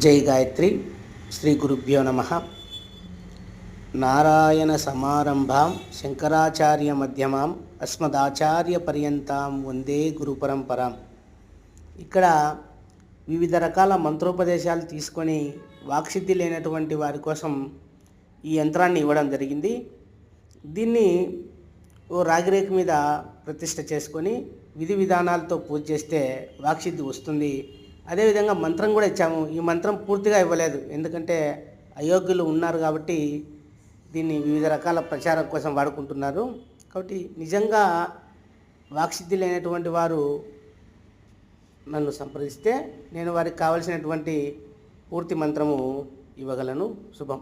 జై గాయత్రి. శ్రీ గురుభ్యో నమ. నారాయణ సమారంభాం శంకరాచార్య మధ్యమాం అస్మదాచార్య పర్యంతం వందే గురు పరంపరాం. ఇక్కడ వివిధ రకాల మంత్రోపదేశాలు తీసుకొని వాక్సిద్ధి లేనటువంటి వారి కోసం ఈ యంత్రాన్ని ఇవ్వడం జరిగింది. దీన్ని ఓ రాగిరేఖ మీద ప్రతిష్ట చేసుకొని విధి విధానాలతో పూజ చేస్తే వాక్సిద్ధి వస్తుంది. అదేవిధంగా మంత్రం కూడా ఇచ్చాము. ఈ మంత్రం పూర్తిగా ఇవ్వలేదు. ఎందుకంటే అయోగ్యులు ఉన్నారు కాబట్టి దీన్ని వివిధ రకాల ప్రచారం కోసం వాడుకుంటున్నారు. కాబట్టి నిజంగా వాక్సిద్ధి లేనటువంటి వారు నన్ను సంప్రదిస్తే నేను వారికి కావలసినటువంటి పూర్తి మంత్రము ఇవ్వగలను. శుభం.